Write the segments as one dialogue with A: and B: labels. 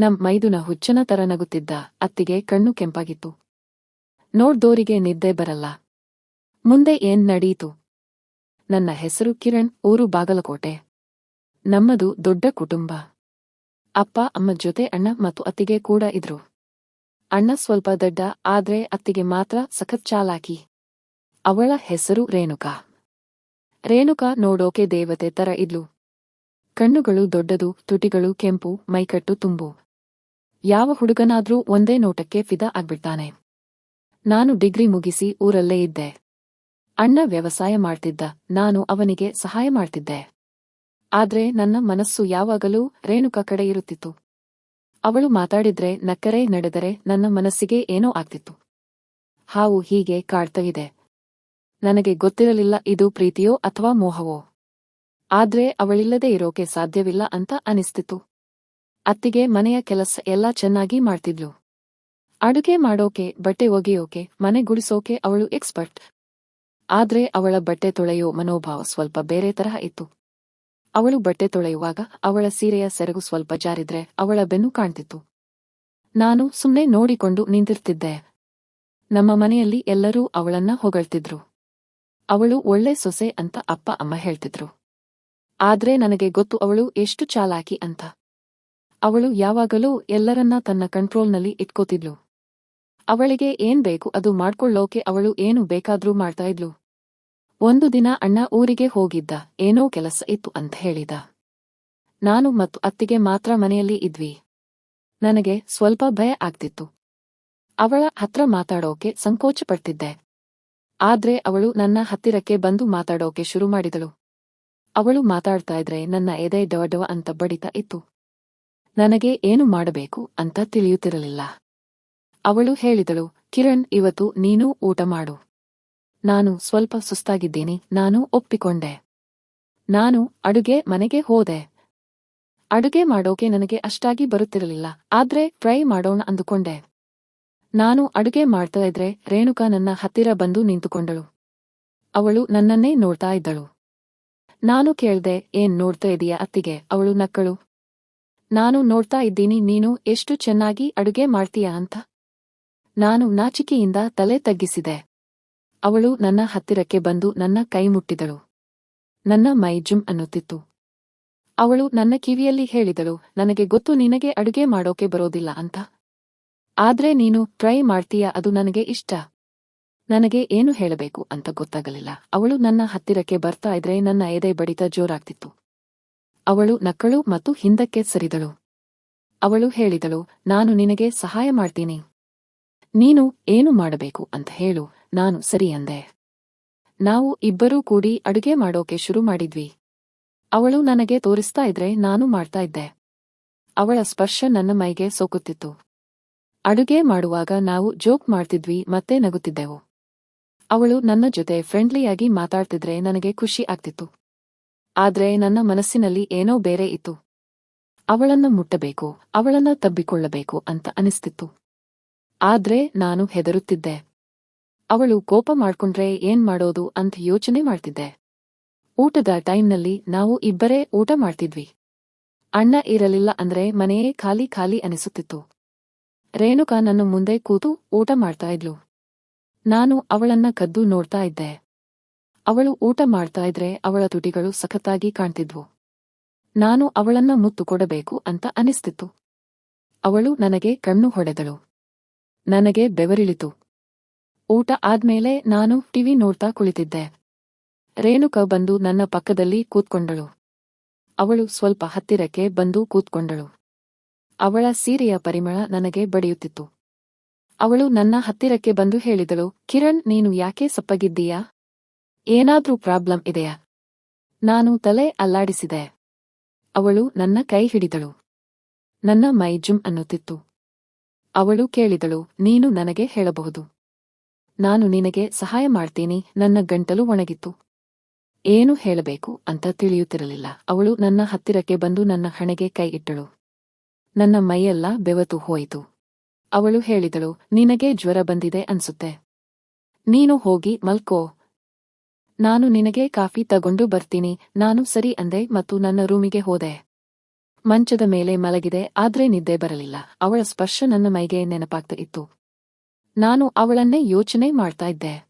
A: ನಮ್ ಮೈದುನ ಹುಚ್ಚನ ತರ ನಗುತ್ತಿದ್ದ ಅತ್ತಿಗೆ ಕಣ್ಣು ಕೆಂಪಾಗಿತ್ತು. ನೋಡ್ದೋರಿಗೆ ನಿದ್ದೆ ಬರಲ್ಲ. ಮುಂದೆ ಏನ್ ನಡೀತು? ನನ್ನ ಹೆಸರು ಕಿರಣ್, ಊರು ಬಾಗಲಕೋಟೆ. ನಮ್ಮದು ದೊಡ್ಡ ಕುಟುಂಬ. ಅಪ್ಪ, ಅಮ್ಮ ಜೊತೆ ಅಣ್ಣ ಮತ್ತು ಅತ್ತಿಗೆ ಕೂಡ ಇದ್ರು. ಅಣ್ಣ ಸ್ವಲ್ಪ ದಡ್ಡ, ಆದ್ರೆ ಅತ್ತಿಗೆ ಮಾತ್ರ ಸಖತ್ ಚಾಲಾಕಿ. ಅವಳ ಹೆಸರು ರೇಣುಕಾ. ರೇಣುಕಾ ನೋಡೋಕೆ ದೇವತೆ ತರ ಇದ್ಲು. ಕಣ್ಣುಗಳು ದೊಡ್ಡದು, ತುಟಿಗಳು ಕೆಂಪು, ಮೈಕಟ್ಟು ತುಂಬು. ಯಾವ ಹುಡುಗನಾದ್ರೂ ಒಂದೇ ನೋಟಕ್ಕೆ ಫಿದಾ ಆಗ್ಬಿಡ್ತಾನೆ. ನಾನು ಡಿಗ್ರಿ ಮುಗಿಸಿ ಊರಲ್ಲೇ ಇದ್ದೆ. ಅಣ್ಣ ವ್ಯವಸಾಯ ಮಾಡ್ತಿದ್ದ, ನಾನು ಅವನಿಗೆ ಸಹಾಯ ಮಾಡ್ತಿದ್ದೆ. ಆದ್ರೆ ನನ್ನ ಮನಸ್ಸು ಯಾವಾಗಲೂ ರೇಣುಕಾ ಕಡೆ ಇರುತ್ತಿತ್ತು. ಅವಳು ಮಾತಾಡಿದ್ರೆ ನಕ್ಕರೆ ನಡೆದರೆ ನನ್ನ ಮನಸ್ಸಿಗೆ ಏನೋ ಆಗ್ತಿತ್ತು. ಹಾವು ಹೀಗೆ ಕಾಡ್ತವಿದೆ ನನಗೆ ಗೊತ್ತಿರಲಿಲ್ಲ ಇದು ಪ್ರೀತಿಯೋ ಅಥವಾ ಮೋಹವೋ. ಆದ್ರೆ ಅವಳಿಲ್ಲದೆ ಇರೋಕೆ ಸಾಧ್ಯವಿಲ್ಲ ಅಂತ ಅನಿಸ್ತಿತ್ತು. ಅತ್ತಿಗೆ ಮನೆಯ ಕೆಲಸ ಎಲ್ಲ ಚೆನ್ನಾಗಿ ಮಾಡ್ತಿದ್ಲು. ಅಡುಗೆ ಮಾಡೋಕೆ, ಬಟ್ಟೆ ಒಗೆಯೋಕೆ, ಮನೆ ಗುಡಿಸೋಕೆ ಅವಳು ಎಕ್ಸ್ಪರ್ಟ್ ಆದ್ರೆ ಅವಳ ಬಟ್ಟೆ ತೊಳೆಯೋ ಮನೋಭಾವ ಸ್ವಲ್ಪ ಬೇರೆ ತರಹ ಇತ್ತು. ಅವಳು ಬಟ್ಟೆ ತೊಳೆಯುವಾಗ ಅವಳ ಸೀರೆಯ ಸೆರಗು ಸ್ವಲ್ಪ ಜಾರಿದ್ರೆ ಅವಳ ಬೆನ್ನು ಕಾಣ್ತಿತ್ತು. ನಾನು ಸುಮ್ನೆ ನೋಡಿಕೊಂಡು ನಿಂತಿರ್ತಿದ್ದೆ. ನಮ್ಮ ಮನೆಯಲ್ಲಿ ಎಲ್ಲರೂ ಅವಳನ್ನ ಹೊಗಳ್ತಿದ್ರು. ಅವಳು ಒಳ್ಳೆ ಸೊಸೆ ಅಂತ ಅಪ್ಪ, ಅಮ್ಮ ಹೇಳ್ತಿದ್ರು. ಆದ್ರೆ ನನಗೆ ಗೊತ್ತು ಅವಳು ಎಷ್ಟು ಚಾಲಾಕಿ ಅಂತ. ಅವಳು ಯಾವಾಗಲೂ ಎಲ್ಲರನ್ನ ತನ್ನ ಕಂಟ್ರೋಲ್ನಲ್ಲಿ ಇಟ್ಕೋತಿದ್ಲು. ಅವಳಿಗೆ ಏನ್ ಬೇಕು ಅದು ಮಾಡ್ಕೊಳ್ಳೋಕೆ ಅವಳು ಏನು ಬೇಕಾದ್ರೂ ಮಾಡ್ತಾ ಇದ್ಲು. ಒಂದು ದಿನ ಅಣ್ಣ ಊರಿಗೆ ಹೋಗಿದ್ದ, ಏನೋ ಕೆಲಸ ಇತ್ತು ಅಂತ ಹೇಳಿದ. ನಾನು ಮತ್ತು ಅತ್ತಿಗೆ ಮಾತ್ರ ಮನೆಯಲ್ಲಿ ಇದ್ವಿ. ನನಗೆ ಸ್ವಲ್ಪ ಭಯ ಆಗ್ತಿತ್ತು. ಅವಳ ಹತ್ರ ಮಾತಾಡೋಕೆ ಸಂಕೋಚ ಪಡ್ತಿದ್ದೆ ಆದ್ರೆ ಅವಳು ನನ್ನ ಹತ್ತಿರಕ್ಕೆ ಬಂದು ಮಾತಾಡೋಕೆ ಶುರು ಮಾಡಿದಳು. ಅವಳು ಮಾತಾಡ್ತಾ ಇದ್ರೆ ನನ್ನ ಎದೆ ಡವ ಅಂತ ಬಡಿತ ಇತ್ತು. ನನಗೆ ಏನು ಮಾಡಬೇಕು ಅಂತ ತಿಳಿಯುತ್ತಿರಲಿಲ್ಲ. ಅವಳು ಹೇಳಿದಳು, ಕಿರಣ್, ಇವತ್ತು ನೀನು ಊಟ ಮಾಡು. ನಾನು ಸ್ವಲ್ಪ ಸುಸ್ತಾಗಿದ್ದೀನಿ, ನಾನು ಒಪ್ಪಿಕೊಂಡೆ. ನಾನು ಅಡುಗೆ ಮನೆಗೆ ಹೋದೆ. ಅಡುಗೆ ಮಾಡೋಕೆ ನನಗೆ ಅಷ್ಟಾಗಿ ಬರುತ್ತಿರಲಿಲ್ಲ, ಆದ್ರೆ ಟ್ರೈ ಮಾಡೋಣ ಅಂದುಕೊಂಡೆ. ನಾನು ಅಡುಗೆ ಮಾಡ್ತಾ ಇದ್ರೆ ರೇಣುಕಾ ನನ್ನ ಹತ್ತಿರ ಬಂದು ನಿಂತುಕೊಂಡಳು. ಅವಳು ನನ್ನನ್ನೇ ನೋಡ್ತಾ ಇದ್ದಳು. ನಾನು ಕೇಳ್ದೆ, ಏನ್ ನೋಡ್ತಾ ಇದೀಯ ಅತ್ತಿಗೆ? ಅವಳು ನಕ್ಕಳು. ನಾನು ನೋಡ್ತಾ ಇದ್ದೀನಿ, ನೀನು ಎಷ್ಟು ಚೆನ್ನಾಗಿ ಅಡುಗೆ ಮಾಡ್ತೀಯ ಅಂತ. ನಾನು ನಾಚಿಕೆಯಿಂದ ತಲೆ ತಗ್ಗಿಸಿದೆ. ಅವಳು ನನ್ನ ಹತ್ತಿರಕ್ಕೆ ಬಂದು ನನ್ನ ಕೈ ಮುಟ್ಟಿದಳು. ನನ್ನ ಮೈ ಜುಮ್ ಅನ್ನುತ್ತಿತ್ತು. ಅವಳು ನನ್ನ ಕಿವಿಯಲ್ಲಿ ಹೇಳಿದಳು, ನನಗೆ ಗೊತ್ತು ನಿನಗೆ ಅಡುಗೆ ಮಾಡೋಕೆ ಬರೋದಿಲ್ಲ ಅಂತ. ಆದ್ರೆ ನೀನು ಟ್ರೈ ಮಾಡ್ತೀಯ, ಅದು ನನಗೆ ಇಷ್ಟ. ನನಗೆ ಏನು ಹೇಳಬೇಕು ಅಂತ ಗೊತ್ತಾಗಲಿಲ್ಲ. ಅವಳು ನನ್ನ ಹತ್ತಿರಕ್ಕೆ ಬರ್ತಾ ಇದ್ರೆ ನನ್ನ ಎದೆ ಬಡಿತ ಜೋರಾಗ್ತಿತ್ತು. ಅವಳು ನಕ್ಕಳು ಮತ್ತು ಹಿಂದಕ್ಕೆ ಸರಿದಳು. ಅವಳು ಹೇಳಿದಳು, ನಾನು ನಿನಗೆ ಸಹಾಯ ಮಾಡ್ತೀನಿ. ನೀನು ಏನು ಮಾಡಬೇಕು ಅಂತ ಹೇಳು, ನಾನು ಸರಿ ಅಂದೆ. ನಾವು ಇಬ್ಬರೂ ಕೂಡಿ ಅಡುಗೆ ಮಾಡೋಕೆ ಶುರು ಮಾಡಿದ್ವಿ. ಅವಳು ನನಗೆ ತೋರಿಸ್ತಾ ಇದ್ರೆ ನಾನು ಮಾಡ್ತಾ ಇದ್ದೆ. ಅವಳ ಸ್ಪರ್ಶ ನನ್ನ ಮೈಗೆ ಸೋಕುತ್ತಿತ್ತು. ಅಡುಗೆ ಮಾಡುವಾಗ ನಾವು ಜೋಕ್ ಮಾಡ್ತಿದ್ವಿ, ಮತ್ತೆ ನಗುತ್ತಿದ್ದೆವು. ಅವಳು ನನ್ನ ಜೊತೆ ಫ್ರೆಂಡ್ಲಿಯಾಗಿ ಮಾತಾಡ್ತಿದ್ರೆ ನನಗೆ ಖುಷಿ ಆಗ್ತಿತ್ತು. ಆದ್ರೆ ನನ್ನ ಮನಸ್ಸಿನಲ್ಲಿ ಏನೋ ಬೇರೆ ಇತ್ತು. ಅವಳನ್ನ ಮುಟ್ಟಬೇಕು, ಅವಳನ್ನ ತಬ್ಬಿಕೊಳ್ಳಬೇಕು ಅಂತ ಅನಿಸ್ತಿತ್ತು. ಆದ್ರೆ ನಾನು ಹೆದರುತ್ತಿದ್ದೆ. ಅವಳು ಕೋಪ ಮಾಡ್ಕೊಂಡ್ರೆ ಏನ್ ಮಾಡೋದು ಅಂತ ಯೋಚನೆ ಮಾಡ್ತಿದ್ದೆ. ಊಟದ ಟೈಮ್ನಲ್ಲಿ ನಾವು ಇಬ್ಬರೇ ಊಟ ಮಾಡ್ತಿದ್ವಿ. ಅಣ್ಣ ಇರಲಿಲ್ಲ ಅಂದ್ರೆ ಮನೆಯೇ ಖಾಲಿ ಖಾಲಿ ಅನಿಸುತ್ತಿತ್ತು. ರೇಣುಕಾ ನನ್ನ ಮುಂದೆ ಕೂತು ಊಟ ಮಾಡ್ತಾ ಇದ್ಲು. ನಾನು ಅವಳನ್ನ ಕದ್ದು ನೋಡ್ತಾ ಇದ್ದೆ. ಅವಳು ಊಟ ಮಾಡ್ತಾ ಇದ್ರೆ ಅವಳ ತುಟಿಗಳು ಸಖತ್ತಾಗಿ ಕಾಣ್ತಿದ್ವು. ನಾನು ಅವಳನ್ನ ಮುತ್ತು ಕೊಡಬೇಕು ಅಂತ ಅನಿಸ್ತಿತ್ತು. ಅವಳು ನನಗೆ ಕಣ್ಣು ಹೊಡೆದಳು. ನನಗೆ ಬೆವರಿಳಿತು. ಊಟ ಆದ್ಮೇಲೆ ನಾನು ಟಿವಿ ನೋಡ್ತಾ ಕುಳಿತಿದ್ದೆ. ರೇಣುಕ ಬಂದು ನನ್ನ ಪಕ್ಕದಲ್ಲಿ ಕೂತ್ಕೊಂಡಳು. ಅವಳು ಸ್ವಲ್ಪ ಹತ್ತಿರಕ್ಕೆ ಬಂದು ಕೂತ್ಕೊಂಡಳು. ಅವಳ ಸೀರೆಯ ಪರಿಮಳ ನನಗೆ ಬಡಿಯುತ್ತಿತ್ತು. ಅವಳು ನನ್ನ ಹತ್ತಿರಕ್ಕೆ ಬಂದು ಹೇಳಿದಳು, ಕಿರಣ್, ನೀನು ಯಾಕೆ ಸಪ್ಪಗಿದ್ದೀಯಾ? ಏನಾದ್ರೂ ಪ್ರಾಬ್ಲಮ್ ಇದೆಯಾ? ನಾನು ತಲೆ ಅಲ್ಲಾಡಿಸಿದೆ. ಅವಳು ನನ್ನ ಕೈ ಹಿಡಿದಳು. ನನ್ನ ಮೈ ಜುಮ್ ಅನ್ನುತ್ತಿತ್ತು. ಅವಳು ಕೇಳಿದಳು, ನೀನು ನನಗೆ ಹೇಳಬಹುದು. ನಾನು ನಿನಗೆ ಸಹಾಯ ಮಾಡ್ತೀನಿ, ನನ್ನ ಗಂಟಲು ಒಣಗಿತ್ತು. ಏನು ಹೇಳಬೇಕು ಅಂತ ತಿಳಿಯುತ್ತಿರಲಿಲ್ಲ. ಅವಳು ನನ್ನ ಹತ್ತಿರಕ್ಕೆ ಬಂದು ನನ್ನ ಹಣೆಗೆ ಕೈ ಇಟ್ಟಳು. ನನ್ನ ಮೈಯೆಲ್ಲ ಬೆವತು ಹೋಯಿತು. ಅವಳು ಹೇಳಿದಳು, ನಿನಗೆ ಜ್ವರ ಬಂದಿದೆ ಅನ್ಸುತ್ತೆ. ನೀನು ಹೋಗಿ ಮಲ್ಕೋ. ನಾನು ನಿನಗೆ ಕಾಫಿ ತಗೊಂಡು ಬರ್ತೀನಿ. ನಾನು ಸರಿ ಅಂದೆ ಮತ್ತು ನನ್ನ ರೂಮಿಗೆ ಹೋದೆ. ಮಂಚದ ಮೇಲೆ ಮಲಗಿದೆ, ಆದ್ರೆ ನಿದ್ದೆ ಬರಲಿಲ್ಲ. ಅವಳ ಸ್ಪರ್ಶ ನನ್ನ ಮೈಗೆ ನೆನಪಾಗ್ತಾ ಇತ್ತು. ನಾನು ಅವಳನ್ನೇ ಯೋಚನೆ ಮಾಡ್ತಾ ಇದ್ದೆ.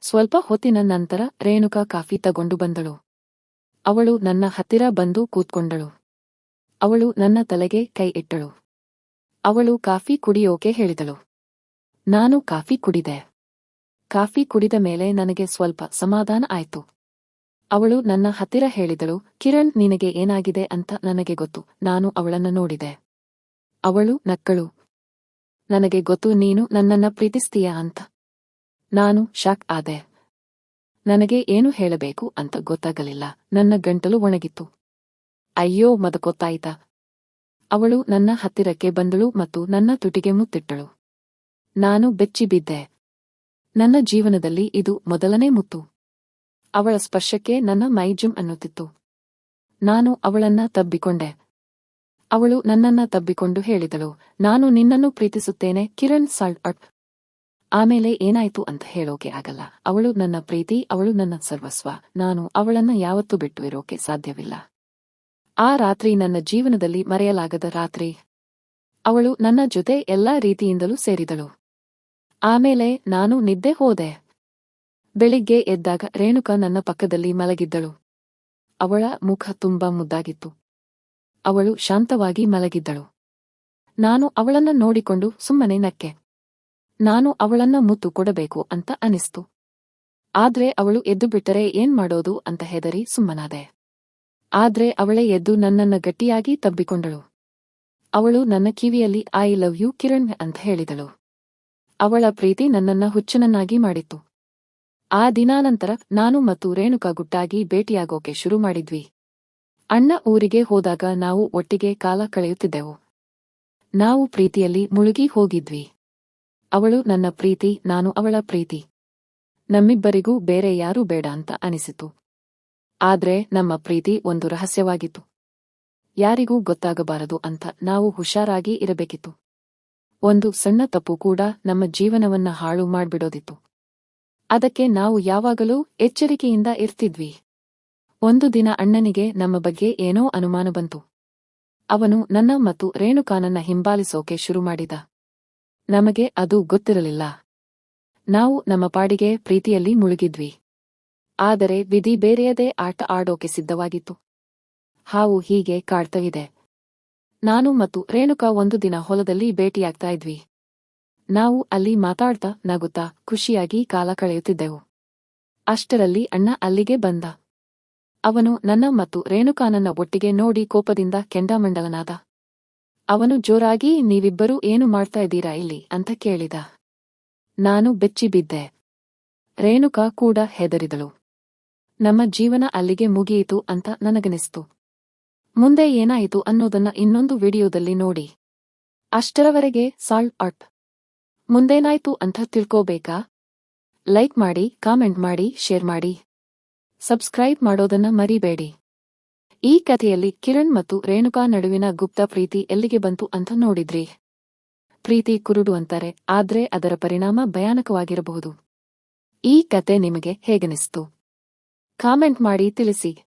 A: ಸ್ವಲ್ಪ ಹೊತ್ತಿನ ನಂತರ ರೇಣುಕಾ ಕಾಫಿ ತಗೊಂಡು ಬಂದಳು. ಅವಳು ನನ್ನ ಹತ್ತಿರ ಬಂದು ಕೂತ್ಕೊಂಡಳು. ಅವಳು ನನ್ನ ತಲೆಗೆ ಕೈ ಇಟ್ಟಳು. ಅವಳು ಕಾಫಿ ಕುಡಿಯೋಕೆ ಹೇಳಿದಳು. ನಾನು ಕಾಫಿ ಕುಡಿದೆ. ಕಾಫಿ ಕುಡಿದ ಮೇಲೆ ನನಗೆ ಸ್ವಲ್ಪ ಸಮಾಧಾನ ಆಯ್ತು. ಅವಳು ನನ್ನ ಹತ್ತಿರ ಹೇಳಿದಳು, ಕಿರಣ್, ನಿನಗೆ ಏನಾಗಿದೆ ಅಂತ ನನಗೆ ಗೊತ್ತು, ನಾನು ಅವಳನ್ನ ನೋಡಿದೆ. ಅವಳು ನಕ್ಕಳು, ನನಗೆ ಗೊತ್ತು, ನೀನು ನನ್ನನ್ನ ಪ್ರೀತಿಸ್ತೀಯ ಅಂತ. ನಾನು ಶಾಕ್ ಆದೆ. ನನಗೆ ಏನು ಹೇಳಬೇಕು ಅಂತ ಗೊತ್ತಾಗಲಿಲ್ಲ, ನನ್ನ ಗಂಟಲು ಒಣಗಿತ್ತು. ಅಯ್ಯೋ, ಮದಕೊತ್ತಾಯ್ತಾ? ಅವಳು ನನ್ನ ಹತ್ತಿರಕ್ಕೆ ಬಂದಳು ಮತ್ತು ನನ್ನ ತುಟಿಗೆ ಮುತ್ತಿಟ್ಟಳು. ನಾನು ಬೆಚ್ಚಿ ಬಿದ್ದೆ ನನ್ನ ಜೀವನದಲ್ಲಿ ಇದು ಮೊದಲನೇ ಮುತ್ತು. ಅವಳ ಸ್ಪರ್ಶಕ್ಕೆ ನನ್ನ ಮೈ ಜುಮ್ ಅನ್ನುತ್ತಿತ್ತು. ನಾನು ಅವಳನ್ನ ತಬ್ಬಿಕೊಂಡೆ. ಅವಳು ನನ್ನನ್ನ ತಬ್ಬಿಕೊಂಡು ಹೇಳಿದಳು. ನಾನು ನಿನ್ನನ್ನು ಪ್ರೀತಿಸುತ್ತೇನೆ, ಕಿರಣ್ ಸಾಲ್ಟ್ ಅಟ್ ಆಮೇಲೆ ಏನಾಯ್ತು ಅಂತ ಹೇಳೋಕೆ ಆಗಲ್ಲ. ಅವಳು ನನ್ನ ಪ್ರೀತಿ, ಅವಳು ನನ್ನ ಸರ್ವಸ್ವ. ನಾನು ಅವಳನ್ನ ಯಾವತ್ತೂ ಬಿಟ್ಟು ಇರೋಕೆ ಸಾಧ್ಯವಿಲ್ಲ. ಆ ರಾತ್ರಿ ನನ್ನ ಜೀವನದಲ್ಲಿ ಮರೆಯಲಾಗದ ರಾತ್ರಿ. ಅವಳು ನನ್ನ ಜೊತೆ ಎಲ್ಲಾ ರೀತಿಯಿಂದಲೂ ಸೇರಿದಳು. ಆಮೇಲೆ ನಾನು ನಿದ್ದೆ ಹೋದೆ. ಬೆಳಿಗ್ಗೆ ಎದ್ದಾಗ ರೇಣುಕ ನನ್ನ ಪಕ್ಕದಲ್ಲಿ ಮಲಗಿದ್ದಳು. ಅವಳ ಮುಖ ತುಂಬಾ ಮುದ್ದಾಗಿತ್ತು. ಅವಳು ಶಾಂತವಾಗಿ ಮಲಗಿದ್ದಳು. ನಾನು ಅವಳನ್ನ ನೋಡಿಕೊಂಡು ಸುಮ್ಮನೆ ನಕ್ಕೆ. ನಾನು ಅವಳನ್ನ ಮುತ್ತು ಕೊಡಬೇಕು ಅಂತ ಅನಿಸ್ತು. ಆದ್ರೆ ಅವಳು ಎದ್ದು ಬಿಟ್ಟರೆ ಏನ್ ಮಾಡೋದು ಅಂತ ಹೆದರಿ ಸುಮ್ಮನಾದೆ. ಆದ್ರೆ ಅವಳೇ ಎದ್ದು ನನ್ನನ್ನ ಗಟ್ಟಿಯಾಗಿ ತಬ್ಬಿಕೊಂಡಳು. ಅವಳು ನನ್ನ ಕಿವಿಯಲ್ಲಿ ಐ ಲವ್ ಯು ಕಿರಣ್ ಅಂತ ಹೇಳಿದಳು. ಅವಳ ಪ್ರೀತಿ ನನ್ನನ್ನ ಹುಚ್ಚನನ್ನಾಗಿ ಮಾಡಿತ್ತು. ಆ ದಿನಾನಂತರ ನಾನು ಮತ್ತು ರೇಣುಕಾ ಗುಟ್ಟಾಗಿ ಭೇಟಿಯಾಗೋಕೆ ಶುರು ಮಾಡಿದ್ವಿ. ಅಣ್ಣ ಊರಿಗೆ ಹೋದಾಗ ನಾವು ಒಟ್ಟಿಗೆ ಕಾಲ ಕಳೆಯುತ್ತಿದ್ದೆವು. ನಾವು ಪ್ರೀತಿಯಲ್ಲಿ ಮುಳುಗಿ ಹೋಗಿದ್ವಿ. ಅವಳು ನನ್ನ ಪ್ರೀತಿ, ನಾನು ಅವಳ ಪ್ರೀತಿ. ನಮ್ಮಿಬ್ಬರಿಗೂ ಬೇರೆ ಯಾರೂ ಬೇಡ ಅಂತ ಅನಿಸಿತು. ಆದ್ರೆ ನಮ್ಮ ಪ್ರೀತಿ ಒಂದು ರಹಸ್ಯವಾಗಿತ್ತು. ಯಾರಿಗೂ ಗೊತ್ತಾಗಬಾರದು ಅಂತ ನಾವು ಹುಷಾರಾಗಿ ಇರಬೇಕಿತ್ತು. ಒಂದು ಸಣ್ಣ ತಪ್ಪು ಕೂಡ ನಮ್ಮ ಜೀವನವನ್ನ ಹಾಳು ಮಾಡ್ಬಿಡೋದಿತ್ತು. ಅದಕ್ಕೆ ನಾವು ಯಾವಾಗಲೂ ಎಚ್ಚರಿಕೆಯಿಂದ ಇರ್ತಿದ್ವಿ. ಒಂದು ದಿನ ಅಣ್ಣನಿಗೆ ನಮ್ಮ ಬಗ್ಗೆ ಏನೋ ಅನುಮಾನ ಬಂತು. ಅವನು ನನ್ನ ಮತ್ತು ರೇಣುಕಾನನ್ನ ಹಿಂಬಾಲಿಸೋಕೆ ಶುರು ಮಾಡಿದ. ನಮಗೆ ಅದು ಗೊತ್ತಿರಲಿಲ್ಲ. ನಾವು ನಮ್ಮ ಪಾಡಿಗೆ ಪ್ರೀತಿಯಲ್ಲಿ ಮುಳುಗಿದ್ವಿ. ಆದರೆ ವಿಧಿ ಬೇರೆಯದೇ ಆಟ ಆಡೋಕೆ ಸಿದ್ಧವಾಗಿತ್ತು. ಹಾವು ಹೀಗೆ ಕಾಡ್ತಾ ಇದೆ. ನಾನು ಮತ್ತು ರೇಣುಕಾ ಒಂದು ದಿನ ಹೊಲದಲ್ಲಿ ಭೇಟಿಯಾಗ್ತಾ ಇದ್ವಿ. ನಾವು ಅಲ್ಲಿ ಮಾತಾಡ್ತಾ, ನಗುತ್ತಾ, ಖುಷಿಯಾಗಿ ಕಾಲ ಕಳೆಯುತ್ತಿದ್ದೆವು. ಅಷ್ಟರಲ್ಲಿ ಅಣ್ಣ ಅಲ್ಲಿಗೆ ಬಂದ. ಅವನು ನನ್ನ ಮತ್ತು ರೇಣುಕಾನನ್ನ ಒಟ್ಟಿಗೆ ನೋಡಿ ಕೋಪದಿಂದ ಕೆಂಡಾಮಂಡಲನಾದ. ಅವನು ಜೋರಾಗಿ, ನೀವಿಬ್ಬರೂ ಏನು ಮಾಡ್ತಾ ಇದ್ದೀರಾ ಇಲ್ಲಿ? ಅಂತ ಕೇಳಿದ. ನಾನು ಬೆಚ್ಚಿ ಬಿದ್ದೆ. ರೇಣುಕಾ ಕೂಡ ಹೆದರಿದಳು. ನಮ್ಮ ಜೀವನ ಅಲ್ಲಿಗೆ ಮುಗಿಯಿತು ಅಂತ ನನಗನಿಸ್ತು. ಮುಂದೆ ಏನಾಯಿತು ಅನ್ನೋದನ್ನ ಇನ್ನೊಂದು ವಿಡಿಯೋದಲ್ಲಿ ನೋಡಿ. ಅಷ್ಟರವರೆಗೆ ಸಾಲ್ಟ್ ಅಟ್ ಮುಂದೇನಾಯ್ತು ಅಂತ ತಿಳ್ಕೋಬೇಕಾ? ಲೈಕ್ ಮಾಡಿ, ಕಾಮೆಂಟ್ ಮಾಡಿ, ಶೇರ್ ಮಾಡಿ. ಸಬ್ಸ್ಕ್ರೈಬ್ ಮಾಡೋದನ್ನ ಮರಿಬೇಡಿ. ಈ ಕಥೆಯಲ್ಲಿ ಕಿರಣ್ ಮತ್ತು ರೇಣುಕಾ ನಡುವಿನ ಗುಪ್ತ ಪ್ರೀತಿ ಎಲ್ಲಿಗೆ ಬಂತು ಅಂತ ನೋಡಿದ್ರಿ? ಪ್ರೀತಿ ಕುರುಡು ಅಂತಾರೆ, ಆದ್ರೆ ಅದರ ಪರಿಣಾಮ ಭಯಾನಕವಾಗಿರಬಹುದು. ಈ ಕತೆ ನಿಮಗೆ ಹೇಗನಿಸ್ತು? ಕಾಮೆಂಟ್ ಮಾಡಿ ತಿಳಿಸಿ.